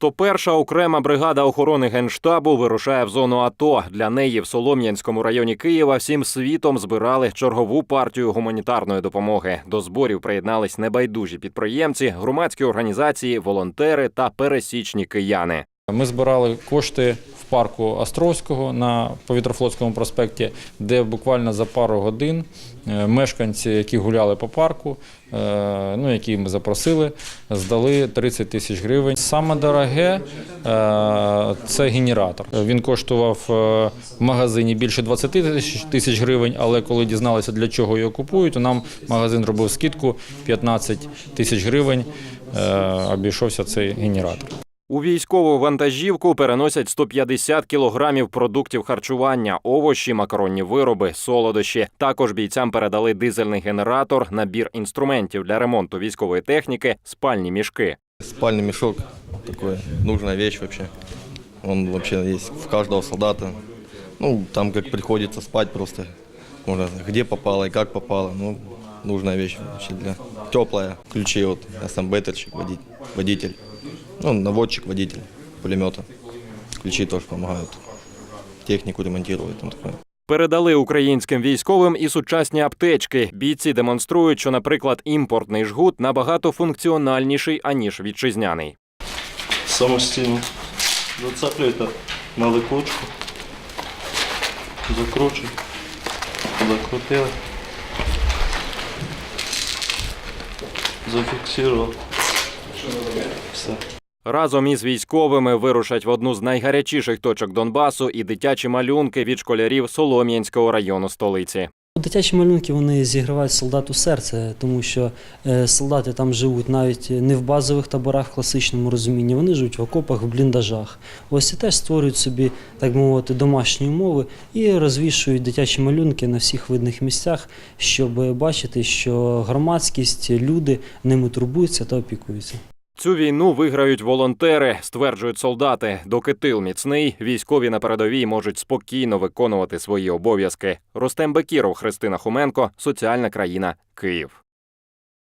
101-ша окрема бригада охорони генштабу вирушає в зону АТО. Для неї в Солом'янському районі Києва всім світом збирали чергову партію гуманітарної допомоги. До зборів приєднались небайдужі підприємці, громадські організації, волонтери та пересічні кияни. Ми збирали кошти парку Островського на повітрофлотському проспекті, де буквально за пару годин е, мешканці, які гуляли по парку, е, ну, які ми запросили, здали 30 тисяч гривень. Саме дороге е, це генератор. Він коштував в магазині більше 20 тисяч- гривень, але коли дізналися, для чого його купують, то нам магазин робив скидку 15 тисяч гривень. Обійшовся цей генератор. У військову вантажівку переносять 150 кілограмів продуктів харчування, овочі, макаронні вироби, солодощі. Також бійцям передали дизельний генератор, набір інструментів для ремонту військової техніки, спальні мішки. Спальный мешок такой нужная вещь вообще. Он вообще есть в каждого солдата. Ну, там как приходится спать просто. Можно где попало и как попало. Ну, нужная вещь вообще для теплая. Ключи вот, я сам водитель, водитель. Ну, наводчик, водитель пулемета. Ключи тоже помогают. Технику ремонтировать там такое. Передали українським військовим і сучасні аптечки. Бійці демонструють, що, наприклад, імпортний жгут набагато функціональніший аніж вітчизняний. самостійно зацеплюєте на липучку, закручуєте, закрутили, зафіксували. Все. Разом із військовими вирушать в одну з найгарячіших точок Донбасу і дитячі малюнки від школярів Солом'янського району столиці. Дитячі малюнки вони зігрівають солдату серце, тому що е, солдати там живуть навіть не в базових таборах в класичному розумінні, вони живуть в окопах, в бліндажах. Ось і теж створюють собі, так мовити, домашні умови і розвішують дитячі малюнки на всіх видних місцях, щоб бачити, що громадськість, люди ними турбуються та опікуються. Цю війну виграють волонтери, стверджують солдати. Доки тил міцний, військові на передовій можуть спокійно виконувати свої обов'язки. Ростем Бекіров, Христина Хоменко, соціальна країна, Київ.